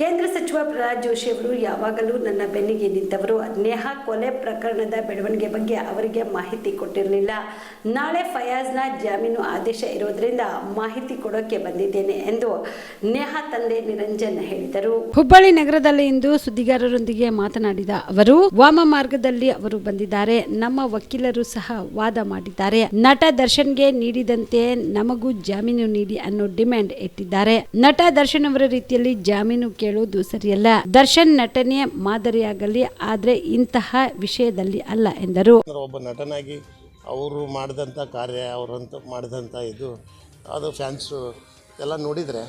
ಕೇಂದ್ರ ಸಚಿವ ಪ್ರಹ್ಲಾದ್ ಜೋಶಿ ಅವರು ಯಾವಾಗಲೂ ನನ್ನ ಬೆನ್ನಿಗೆ ನಿಂತವರು. ನೇಹಾ ಕೊಲೆ ಪ್ರಕರಣದ ಬೆಳವಣಿಗೆ ಬಗ್ಗೆ ಅವರಿಗೆ ಮಾಹಿತಿ ಕೊಟ್ಟಿರಲಿಲ್ಲ. ನಾಳೆ ಫಯಾಜ್ನ ಜಾಮೀನು ಆದೇಶ ಇರೋದ್ರಿಂದ ಮಾಹಿತಿ ಕೊಡೋಕೆ ಬಂದಿದ್ದೇನೆ ಎಂದು ನೇಹಾ ತಂದೆ ನಿರಂಜನ್ ಹೇಳಿದರು. ಹುಬ್ಬಳ್ಳಿ ನಗರದಲ್ಲಿ ಇಂದು ಸುದ್ದಿಗಾರರೊಂದಿಗೆ ಮಾತನಾಡಿದ ಅವರು, ವಾಮ ಮಾರ್ಗದಲ್ಲಿ ಅವರು ಬಂದಿದ್ದಾರೆ. ನಮ್ಮ ವಕೀಲರು ಸಹ ವಾದ ಮಾಡಿದ್ದಾರೆ. ನಟ ದರ್ಶನ್ಗೆ ನೀಡಿದಂತೆ ನಮಗೂ ಜಾಮೀನು ನೀಡಿ ಅನ್ನೋ ಡಿಮ್ಯಾಂಡ್ ಇಟ್ಟಿದ್ದಾರೆ ನಟ ದರ್ಶನ್ ಅವರ ರೀತಿಯಲ್ಲಿ ಜಾಮೀನು ಕೇಳುವುದು ಸರಿಯಲ್ಲ. ದರ್ಶನ್ ನಟನೆ ಮಾದರಿಯಾಗಲಿ, ಆದರೆ ಇಂತಹ ವಿಷಯದಲ್ಲಿ ಅಲ್ಲ ಎಂದರು. ಒಬ್ಬ ನಟನಾಗಿ ಅವರು ಮಾಡಿದಂಥ ಕಾರ್ಯ, ಅವರಂತ ಮಾಡಿದಂಥ ಇದು, ಅದು ಫ್ಯಾನ್ಸು ಎಲ್ಲ ನೋಡಿದರೆ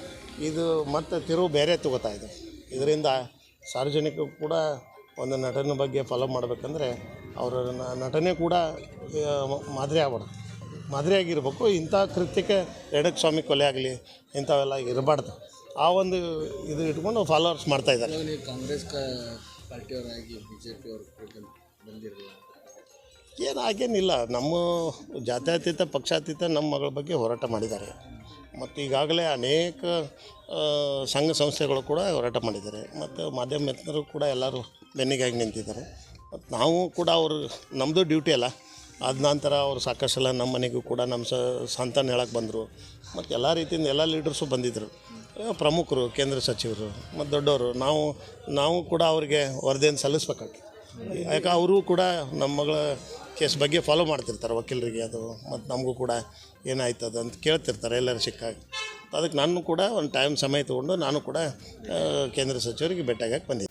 ಇದು ಮತ್ತೆ ತಿರುವು ಬೇರೆ ತಗೋತಾ ಇದೆ. ಇದರಿಂದ ಸಾರ್ವಜನಿಕರು ಕೂಡ ಒಂದು ನಟನ ಬಗ್ಗೆ ಫಾಲೋ ಮಾಡಬೇಕಂದ್ರೆ ಅವರ ನಟನೆ ಕೂಡ ಮಾದರಿ ಆಗ್ಬಾರ್ದು. ಮಾದರಿಯಾಗಿರ್ಬೇಕು ಇಂಥ ಕೃತ್ಯಕ್ಕೆ ಎಡಕ್ಕೆ ಸ್ವಾಮಿ ಕೊಲೆ ಆಗಲಿ, ಇಂಥವೆಲ್ಲ ಇರಬಾರ್ದು. ಆ ಒಂದು ಇದು ಇಟ್ಕೊಂಡು ಫಾಲೋವರ್ಸ್ ಮಾಡ್ತಾ ಇದ್ದಾರೆ. ನೀವು ಕಾಂಗ್ರೆಸ್ ಪಾರ್ಟಿಯವರಾಗಿ ಬಿ ಜೆ ಪಿಯವರು ಬಂದಿರಲಿಲ್ಲ ಏನು ಹಾಗೇನಿಲ್ಲ ನಮ್ಮ ಜಾತ್ಯತೀತ ಪಕ್ಷಾತೀತ ನಮ್ಮ ಮಗಳ ಬಗ್ಗೆ ಹೋರಾಟ ಮಾಡಿದ್ದಾರೆ. ಮತ್ತು ಈಗಾಗಲೇ ಅನೇಕ ಸಂಘ ಸಂಸ್ಥೆಗಳು ಕೂಡ ಹೋರಾಟ ಮಾಡಿದ್ದಾರೆ. ಮತ್ತು ಮಾಧ್ಯಮ ಮಿತ್ರರು ಕೂಡ ಎಲ್ಲರೂ ಬೆನ್ನಿಗಾಗಿ ನಿಂತಿದ್ದಾರೆ. ಮತ್ತು ನಾವು ಕೂಡ ಅವರು ನಮ್ಮದು ಡ್ಯೂಟಿ ಅಲ್ಲ. ಆದ ನಂತರ ಅವರು ಸಾಕಷ್ಟು ಎಲ್ಲ ನಮ್ಮ ಮನೆಗೂ ಕೂಡ ನಮ್ಮ ಸ ಸಂತಾನ ಹೇಳಕ್ಕೆ ಬಂದರು. ಮತ್ತು ಎಲ್ಲ ರೀತಿಯಿಂದ ಎಲ್ಲ ಲೀಡರ್ಸು ಬಂದಿದ್ದರು ಪ್ರಮುಖರು, ಕೇಂದ್ರ ಸಚಿವರು, ಮತ್ತು ದೊಡ್ಡವರು, ನಾವು ನಾವು ಕೂಡ ಅವ್ರಿಗೆ ವರದಿಯನ್ನು ಸಲ್ಲಿಸ್ಬೇಕಾಗ್ತದೆ. ಯಾಕೆ ಅವರು ಕೂಡ ನಮ್ಮ ಮಗಳ ಕೇಸ್ ಬಗ್ಗೆ ಫಾಲೋ ಮಾಡ್ತಿರ್ತಾರೆ ವಕೀಲರಿಗೆ ಅದು, ಮತ್ತು ನಮಗೂ ಕೂಡ ಏನಾಯ್ತು ಅದು ಅಂತ ಕೇಳ್ತಿರ್ತಾರೆ ಎಲ್ಲರೂ ಸಿಕ್ಕಾಗ. ಅದಕ್ಕೆ ನಾನು ಕೂಡ ಒಂದು ಟೈಮ್ ಸಮಯ ತೊಗೊಂಡು ನಾನು ಕೂಡ ಕೇಂದ್ರ ಸಚಿವರಿಗೆ ಭೇಟಿಯಾಗಕ್ಕೆ ಬಂದಿದ್ದೆ